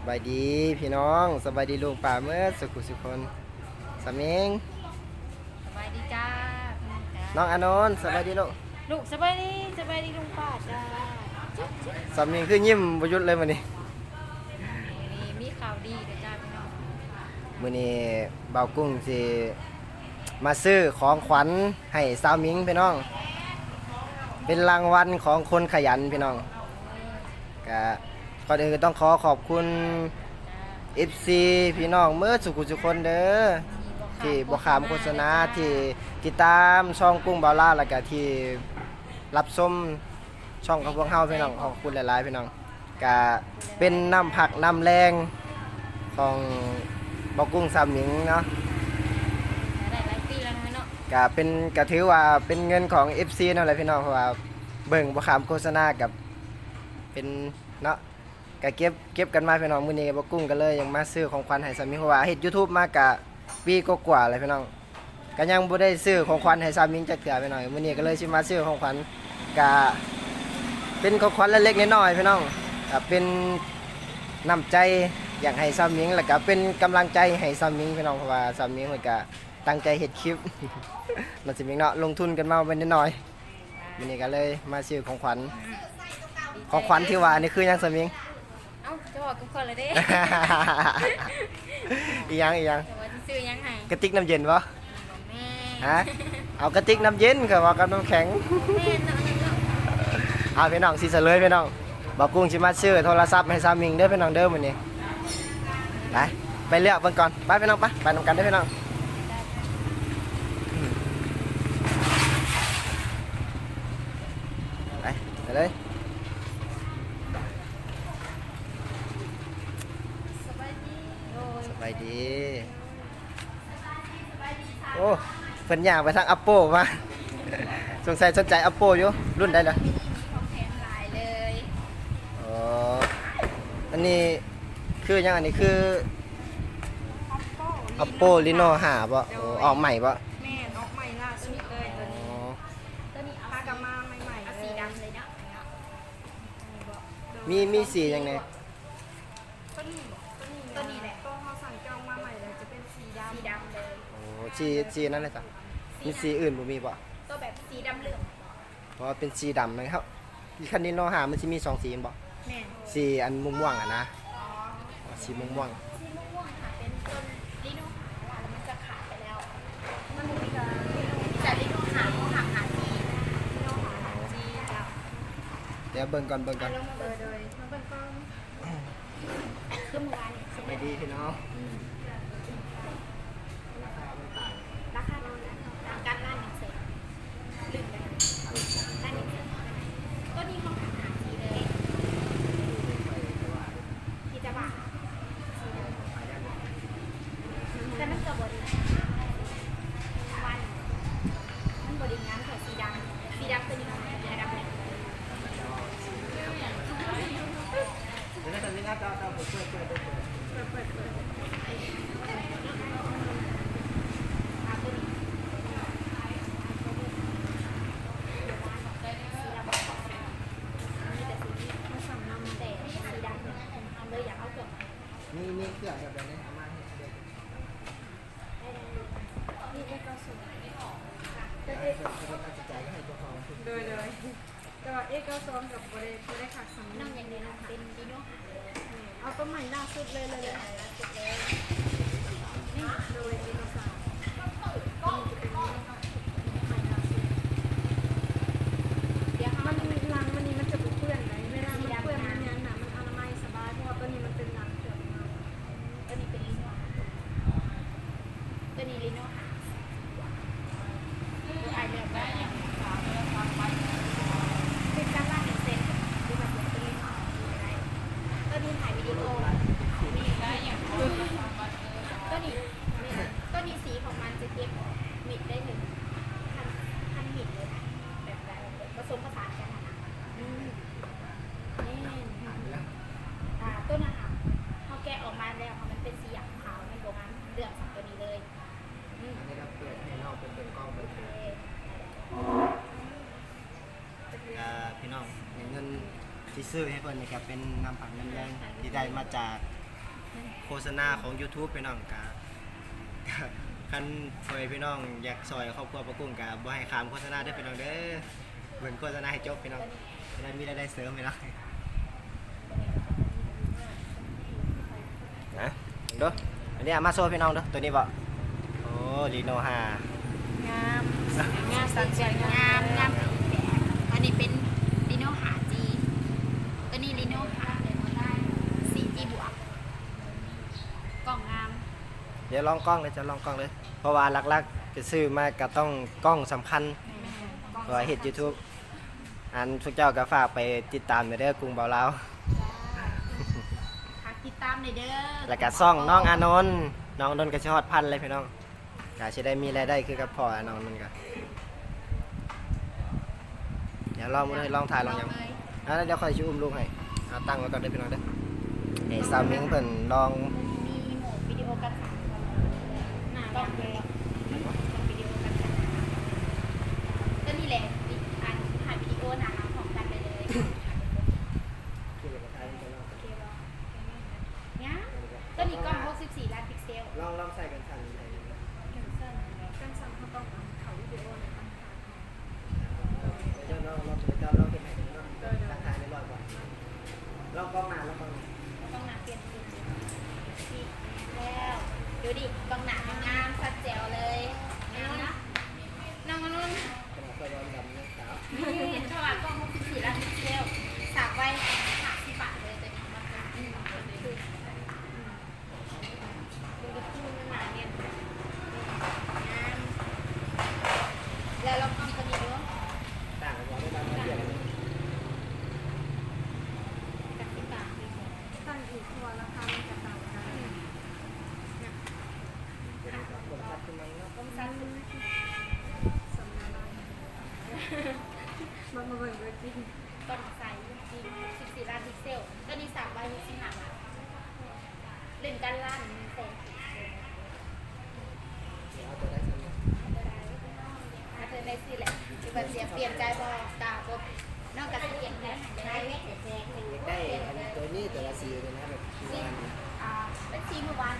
สบายดีพี่น้องสบายดีลุงป่าเมื่อสุขุสุคนสามิงสบายดีจ้าน้องอานนท์สบายดีลูกลูกสบายดีสบายดีลุงป้าจ้าจุ๊บจุ๊บสามิงคือยิ้มบหยุดเลยวันนี้นี่มีข่าวดีเด้อจ้าพี่น้องมื้อนี้บ่าวกุ้งสิมาซื้อของขวัญให้สาวมิงพี่น้อง เป็นรางวัลของคนขยันพี่น้องก็ ก่อนอื่นก็ต้องขอขอบคุณจ้า FC พี่น้องเมื่อสุขุสุคนเด้อที่บขามโฆษณาที่ติดตามช่องกุ้งบาล่าแล้วก็ที่รับชมช่องของพวกเฮาพี่น้องขอบคุณหลายๆพี่น้องก็เป็นน้ำผักน้ำแรงของบกุ้งสามหมิงเนาะได้หลายปีแล้วนะเนาะก็เป็นก็ถือว่าเป็นเงินของ FC นั่นแหละพี่น้องเพราะว่าเบิ่งบขามโฆษณากับเป็นเนาะ ก็เก็บเก็บกันมาพี่น้องมื้อนี้บกุ้งก็เลยยังมาซื้อของขวัญให้สามีเพราะว่าเฮ็ด YouTube มากะปีกว่าๆเลยพี่น้องก็ยังบ่ได้ซื้อของขวัญให้สามิงจักเทื่อไปหน่อยมื้อนี้ก็เลยสิมาซื้อของขวัญกะเป็นของขวัญเล็กๆน้อยๆพี่น้องก็เป็นน้ำใจอยากให้สามิงแล้วก็เป็นกำลังใจให้สามิงพี่น้องเพราะว่าสามิงเพิ่นก็ตั้งใจเฮ็ดคลิป มันสิมีเนาะลงทุนกันมาไว้นิดหน่อยมื้อนี้ก็เลยมาซื้อของขวัญของขวัญที่ว่านี่คือหยังสามิงเอ้าจะ บอกกับคนเลยเด้อีหยังอีหยังแต่ว่าที่ซื้อยังไงกระติกน้ำเย็นบ่แม่ฮะเอากระติกน้ำเย็นคือว่ากับน้ำแข็ง แม่เนาะเนาะเอาพี่น้องสิเสลยพี่น้องบอกกุ้งชิมาซื้อโทรศัพท์ให้สามิงเด้อพี่น้องเด้อมื้อนี้ไปไปเลือกเบิ่งก่อนไปพี่น้องไปไปนำกันเด้อพี่น้องไปไปเลย สบายดีโดย สบายดี โอ้เพิ่นย่างไปทาง Oppo มาสงสัยสนใจ Oppo อยู่ รุ่นใดล่ะมีของแถมหลายเลยอ๋ออันนี้คือหยังอันนี้คือ Oppo Reno 5บ่โอ้ออกใหม่บ่แม่นออกใหม่ล่าสุดเลยตัวอ๋อนี้ตัวนี้เอาพากลับมาใหม่ๆเอาเลสียดำเลยเนาะมีมีสีหยังไงตัวนี้ ตัวนี้ตัวนี้แหละตัวเขาสั่งจองมาใหม่เลยจะเป็นสีดำสีดำเลย โอ้สีสีนั่นเลยจ้ะมีสีอื่นบ่มีบ่ตัวแบบสีดำเหลืองเพราะว่าเป็นสีดำนะครับคันนี้ Reno 5มันสิมีสองสีบ่แม่นสีอันม่วงๆอะนะสีม่วงสีม่วงๆค่ะเป็นต้นลิโน่หาแล้วมันจะขาดไปแล้ว มันมีกับจะลิโน่หาเขาหาหาทีลิโน่หาหาทีแล้วๆเดี๋ยวเบิ่งก่อนเบิ่งก่อน ลงมาเลเลยยเลยมันเป็นกล้อง คือเมื่อวานเนี่ยสบายดีพี่น้อง ราคาตอนนั้นตามการร้านหนึ่งเซนลืมไปร้านหนึ่งเซนตัวนี้เขาหาหาทีเลยที่จะบาทแต่มันก็บริวันมันบริงานแค่สีดำสีดำตัวนี้มันสีดำเลย เดี๋ยวตอนนี้ครับเราเราเปิดเปิดเปิดเปิด เปิดเปิดเปิด มาสั่งนำแต่สีดำเอาเลยอยากเอาเกือบ มีมีเครื่องแบบนี้เอามาให้เดี๋ยว นี่เอ็กก็สวย เดี๋ยวเดี๋ยวเราตัดสินใจให้เจ้าของเลยเลยแต่ว่าเอกก็ซ้อมกับบริบริขัดสำน้นัอกงอย่างนี้นะเป็นดิโน่เอาตัวใหม่ล่าสุดเลยเลยเลยสุดเลยนี่โดยเอกสารตัวนี้จะเป็นนี้นะคะใหม่ล่าสุด เดี๋ยวเขา มันล้างมันนี้มันจะบุเปื้อนไหมเวลามันเปื้อนมันยันหนามันอนามัยสบายเพราะว่าตัวนี้มันเป็นล้างเถื่อนมา ตัวนี้เป็นลิโน่ตัวนี้ลิโน่ค่ะตัวไอเลือกได้อย่างเป็นการล่าหนึ่งเซนดูแบบเป็นลิโน่ตัวนี้ถ่ายวิดีโอนี่ได้อย่างตัวนี้ตัวนี้สีของมันจะเก็บมิดได้ถึงพันพันมิดเลยนะแบบแบบผสมผสานกันนะอืมนี่ อ่าต้นอาหารเขาแกะออกมาแล้วค่ะมันเป็นสีอย่างขาวมันโบมันเลือกสองตัวนี้เลยอืม อันนี้เราเปิดให้น้องเป็นเป็นกล้องเป็น โอเค อ่าพี่น้องเงินที่ ซื้อให้เพิ่นนี่ครับเป็นน้ำผักน้ำแรงที่ได้มาจากโฆษณาของ YouTube พี่น้องกะคันซอยพี่น้องอยากซอยครอบครัวประกุ้งกะบ่ให้ขามโฆษณาเด้อพี่น้องเด้อเบิ่งโฆษณาให้จบพี่น้องจะได้มีรายได้เสริมพี่น้องนะเด้ออันนี้เอามาโซ่พี่น้องเด้อตัวนี้บ่โอ้ลีโนฮางามงามสังเกตงางามมงามอันนี้เป็นลิโนหาจีตัวนี้ลิโนหาสี่จีบวกกล่องงาม เดี๋ยวลองกล้องเลยจะลองกล้องเลย เพราะว่าหลักๆจะซื้อมาก็ต้องกล้องสำคัญเพราะว่าเฮ็ด YouTube อันพวกเจ้าก็ฝากไปติดตามในเด้อกรุงเบาลาวฝากติดตามหน่อยเด้อแล้วก็ซ่องน้องอานนท์น้องอานนท์ก็สิฮอดพันเลยพี่น้องก็สิได้มีรายได้คือกับพ่อน้องอานนท์ก็เดี๋ยวลองมือเลยลองถ่ายลองหยัง เลยอะแล้วเดี๋ยวค่อยสิอุ้มลูกให้เอาตั้งไว้ก่อนเด้อพี่น้องเด้อไอ้สาวมิงเพิ่นลอง มีโหมดวิดีโอกันสั่นหน้าบ้านเลยต้องวิดีโอกันสั่นก็นี่แหละอันถ่ายวิดีโอหนาของกันเลยเลยโอเคบ่เนี่ยตัวนี้กล้อง64ล้านพิกเซล ลองลองใส่กันสั่นให้ กันสั่งเขาต้องเขาวิดีโอในการถ่าย เจ้าน้องลองเจ้าลองเฮ็ดให้เนาะทักทายในรอบก่อนลองกล้องหน้าลองกล้องหน้า ต้องหนาเปลี่ยนสีสีแล้วดูดิกล้องหนางามชัดแจ๋วเลยงามนะน้องอนุ่น ขนาดก็ย้อนดำเนี่ยสาว นี่ถ้าว่ากล้อง64ล้านพิกเซลสากไว้50บาทเลยตัวนี้มันเป็นคือดูดิคู่มันหนาเนี่ยงามแล้วเรากล้องตัวนี้ด้วย ต่างกันว่าได้บางเดียวกัน กับที่ต่างดีกว่า ตั้งอีกตัวราคามันจะต่างกัน เป็นคนชัดขึ้นมาเนาะ ต้มสั้น สำนักงาน มาเบิ่งด้วยจริงต้นใสจริง14ล้านพิกเซลตัวนี้สามใบ65บาทเล่นกันล้านแสนเอาตัวได้สำเร็จถ้าเธอได้สิแหละคือแบบเสียเปลี่ยนใจบอตาปุ๊บนอกจากเปลี่ยนใจได้ไหมได้ตัวนี้ตัวละสีเลยนะแบบสีอ่าเป็นสีเมื่อวาน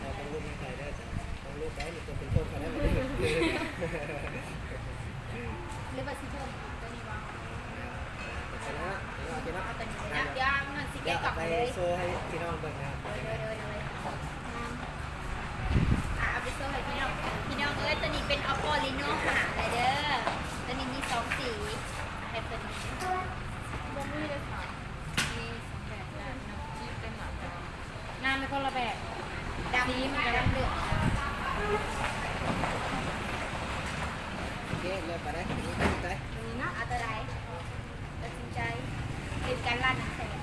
เราต้องรูปใครได้จ้ะต้องรูปได้มันจะเป็นต้นกันได้ไหม หรือว่าสีเพิ่มตัวนี้วางชนะโอเคนาะเอาตัวนี้เดี๋ยวเดี๋ยวเอาเงินสีเดี๋แก้ยวกลับไปไปเลยโชว์ให้พี่น้องเบิ่งนะครับ เดี๋ยวเลยวเดี๋ยวเลยอะเอาไปโซ่ให้พี่น้องพี่น้องเอ้ยตัวนี้เป็น Oppo Reno หาเลยเด้อตัวนี้มีสองสีให้เพิ่นบ่มีเลยค่ะมีสองแบบนะน้ำจิ้มเป็นหมาดงานเป็นคนละแบบดำนี้มันดำ เหลือง โอเคเริ่มไปได้นี่ตั้งใจ ตัวนี้เนาะเอาตัวใดตัดสินใจเล่นการลั่นแสง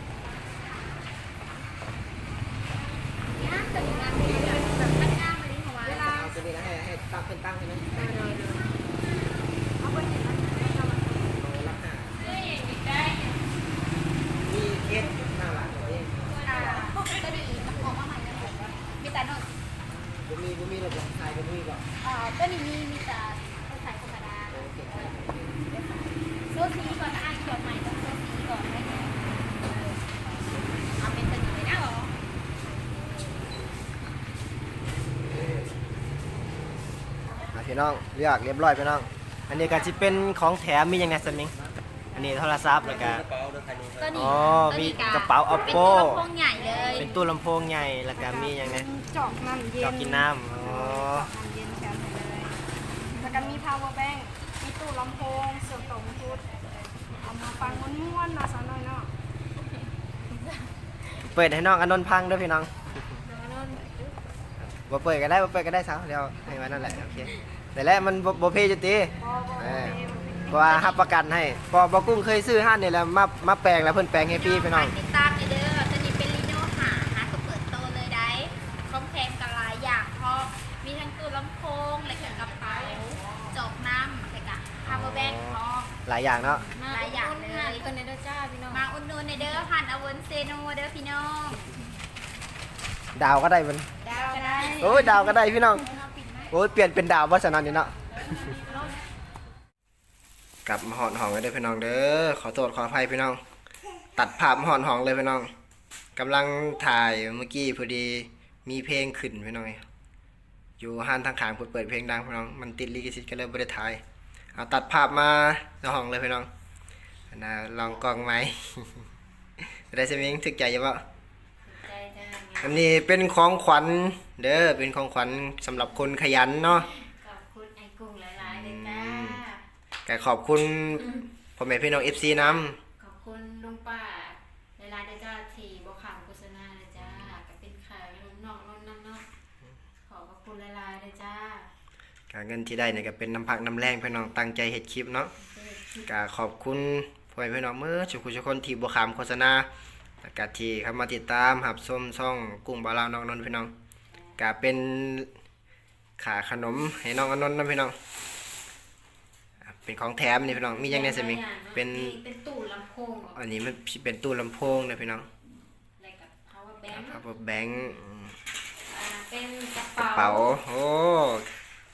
นี่นะตัวนี้งานเป็นแบบมันงามเลยนี่ของว่า เอาตัวนี้นะให้ให้ตั้งเป็นตั้งใช่ไหม เอาไปเห็นมันจะมา เอาลักหน้า เฮ้ยได้ มีเคสหน้าหลังตัวเอง อ่าตัวนี้มันออกมาใหม่นะมีแต่โนน บุมีบุมีระบบถ่ายบุมีก่อน อ่าตัวนี้มีมีแต่สายธรรมดา โอเค โซ่สีก่อนอ่านเขียวใหม่ต้องโซ่สีก่อนได้ไหมเอาเป็นตัวนี้เลยนะหรอ อะ พี่น้องเลือกเรียบร้อยพี่น้อง อันนี้ก็จะเป็นของแถมมีอย่างไงสมิงอันนี้โทรศัพท์แล้วก็ ตัวนี้อ๋อตัวนี้มีกระเป๋าเป็น Oppo ตัวลำโพงใหญ่เลยเป็นตู้ลำโพงใหญ่แล้วก็มีอย่างไงจอกน้ำเย็นจอกกินน้ำอ๋อจอกน้ำเย็นแถมให้เลยแล้วก็มี power bank มีตู้ลำโพงเสียงต่อมพูดเอามาฟังม้วนๆเนาะสาวน้อยเนาะเปิดให้น้องอนนท์พังด้วยพี่น้องเดี๋ยวนั่น บ่เปิดก็ได้บ่เปิดก็ได้สาวเดี๋ยวให้ไว้นั่นแหละโอเคแต่แรกมันบ่บ่เพจุติพอพอเออเพราะว่ารับประกันให้พอบ่กุ้งเคยซื้อห้านนี่แหล้วมามาแปลงแล้วเพิ่นแปลงให้พี่พี่น้อง ติดตามเลยเด้อตัวนี้เป็นลีโน่หาหาก็เปิดโตเลยได้พร้อมแพงกันหลายอย่างเพราะมีทั้งตู้ลำโพงและก็กระเป๋าจอกน้ำและก็พาวเวอร์แบงค์พร้อม หลายอย่างเนาะหลายอย่างเลย คนในเด้อจ้าพี่น้องมาอุดหนุนในเด้อผ่านอเวนเซโนเด้อพี่น้อง ดาวก็ได้มันดาว ก็ได้โอ้ยดาวก็ได้พี่น้อง โอ้ยเปลี่ยนเป็นดาวว่าสนอนนี่เนาะ กลับมาหอนหองกันเด้อพี่น้องเด้อ ขอโทษขออภัยพี่น้อง ตัดภาพมาหอนหองเลยพี่น้องกำลังถ่ายเมื่อกี้พอดีมีเพลงขึ้นพี่น้อง อยู่ห้านทางขางเปิดเพลงดังพี่น้อง มันติดลิขสิทธิ์ก็เลยบ่ได้ถ่าย เอาตัดภาพมาในห้องเลยพี่น้องนะลองกล้องไหมได้สมิงถึกใจยู่บ่ใจจ้า อันนี้เป็นของขวัญเด้อเป็นของขวัญสำหรับคนขยันเนาะขอบคุณไอ้กุ้งหลายๆเลยจ้าก็ขอบคุณพ่อแม่พี่น้อง FC นำขอบคุณลุงป้าหลายๆเลยจ้าที่บอกข่าวโฆษณาเลยจ้าก็เป็นข่าวลุงน้องน้องนั่นเนาะขอบพระคุณหลายๆเลยจ้าการเงินที่ได้เนี่ยก็เป็นน้ำพักน้ำแรงพี่น้องตั้งใจเฮ็ดคลิปเนาะก็ขอบคุณพ่อแม่พี่น้องเมื่อทุกคนทุกคนที่บ่ขามโฆษณา แล้วก็ที่เข้ามาติดตามหับชมช่องกุ้งบาวลาวน้องนนท์พี่น้องก็เป็นขาขนมให้น้องอนนท์นะพี่น้องอะเป็นของแถมนี่พี่น้อง มีหยังไงสิมิงเป็นเป็นตู้ลำโพงอันนี้มันเป็นตู้ลำโพงนะพี่น้องอะไรกับ power bank ครับแบงค์อ่าเป็นกระกระเป๋าเป๋าโอ้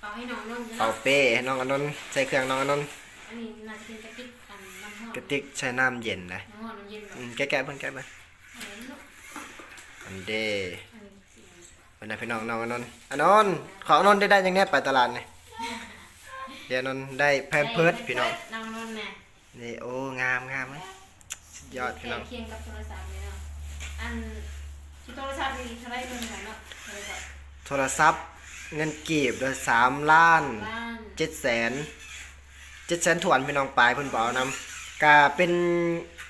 เป๋าให้น้องนุ่นเป๋าเป้ให้น้องอนนท์ใส่เครื่องน้องอนนท์อันนี้น่าจะเป็นกระติกอันน้ำหอม กระติกใช้น้ำเย็นนะน้ำหอมน้ำเย็นแบบอืมแกะๆเพิ่นแกะเบิ่งอันนี้ลูกอันเด้อันนี้สีเป็นไงพี่น้องน้องอนนท์อนนท์ขออนนท์ได้ได้ยังไงไปตลาดนี่เดี๋ยวนนท์ได้แพมเพิร์ดพี่น้องน้องนุ่นเนี่ยนี่โอ้งามงามไหมสุดยอดพี่น้อง ใกล้เคียงกับโทรศัพท์เลยเนาะ อันที่โทรศัพท์นี่เท่าไรเงินไหนเนาะโทรศัพท์โทรศัพท์เงินกีบเดือนสามล้านบ้านเจ็ดแสนเจ็ดแสนถวนพี่น้องปลายเพิ่นบอกนำ กะเป็น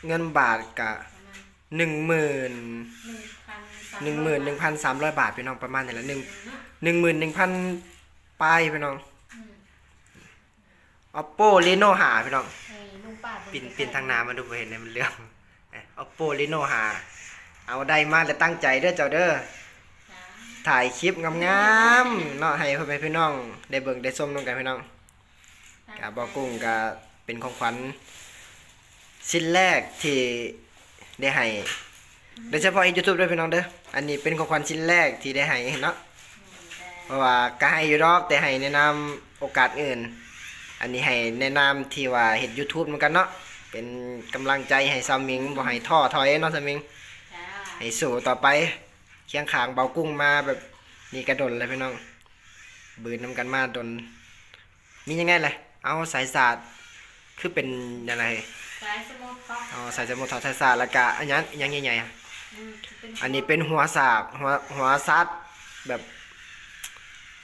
เงินบาทกะประมาณหนึ่งหมื่นหนึ่งพันหนึ่งหมื่นหนึ่งพันสามร้อยบาทพี่น้องประมาณนี่แหละหนึ่งเนาะหนึ่งหมื่นหนึ่งพันปลายพี่น้องอืม oppo reno หาพี่น้องให้ลุงป้าปิ่นปิ่นทางน้ำมาดูบ่เห็นในมันเรื่องเอ้ย oppo reno หาเอาได้มาแล้วตั้งใจเด้อเจ้าเด้อจ้าถ่ายคลิปงามๆเนาะให้พ่อแม่พี่น้อง ได้เบิ่งได้ชมนำกันพี่น้องกะบอกกุ้งกะเป็นของขวัญ ชิ้นแรกที่ได้ให้โดยเฉพาะใน YouTube ด้วยพี่น้องเด้ออันนี้เป็นของขวัญชิ้นแรกที่ได้ให้เนาะเพราะว่าก็ให้อยู่ดอกแต่ให้แนะนำโอกาสอื่น อันนี้ให้แนะนำที่ว่าเฮ็ด YouTube เหมือนกันเนาะเป็นกำลังใจให้ซามิงบ่ให้ท้อถอยเนาะซามิง จ้าให้สู้ต่อไปเคียงข้างเบากุ้งมาแบบนี่กระดนเลยพี่น้อง บืนนำกันมาดน มียังไงเล่ะเอาสายสาดคือเป็นยังไง สายสโมอป๊อกเอาสายสมุทรสายสาดแล้วก็อันนั้นอันยังใหญ่ๆอะอืมเป็นอันนี้เป็นหัวสากหัวหัวซัดแบบ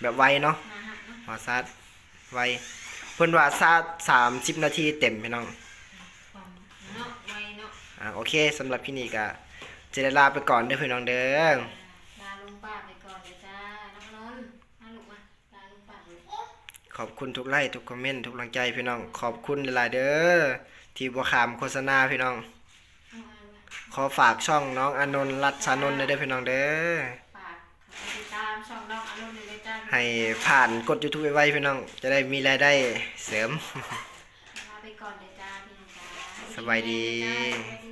แบบไวเนาะนะฮะเนาะหัวซัดไวเพิ่นว่าซัด30นาทีเต็มพี่น้องความเนาะไวเนาะอ่าโอเคสำหรับพี่นี่ก็จะได้ลาไปก่อนเด้อพี่น้องเด้อ ลาลุงป้าไปก่อนเลยจ้าน้องนนท์มาลูกมาลาลุงป้าเลย ขอบคุณทุกไลค์ทุกคอมเมนต์ทุกกำลังใจพี่น้อง ขอบคุณหลายๆเด้อที่บ่ขามโฆษณาพี่น้องเอาอันละขอฝากช่องน้องอานนท์รัตชานนท์ด้วยเด้อพี่น้องเด้อฝากติดตามช่องน้องอารมณ์เลยจ้าให้ผ่านกด YouTube ไว้ๆพี่น้อง จะได้มีรายได้เสริม ลาไปก่อนเลยจ้าพี่น้องจ้าสบายดีจ้าสบายดี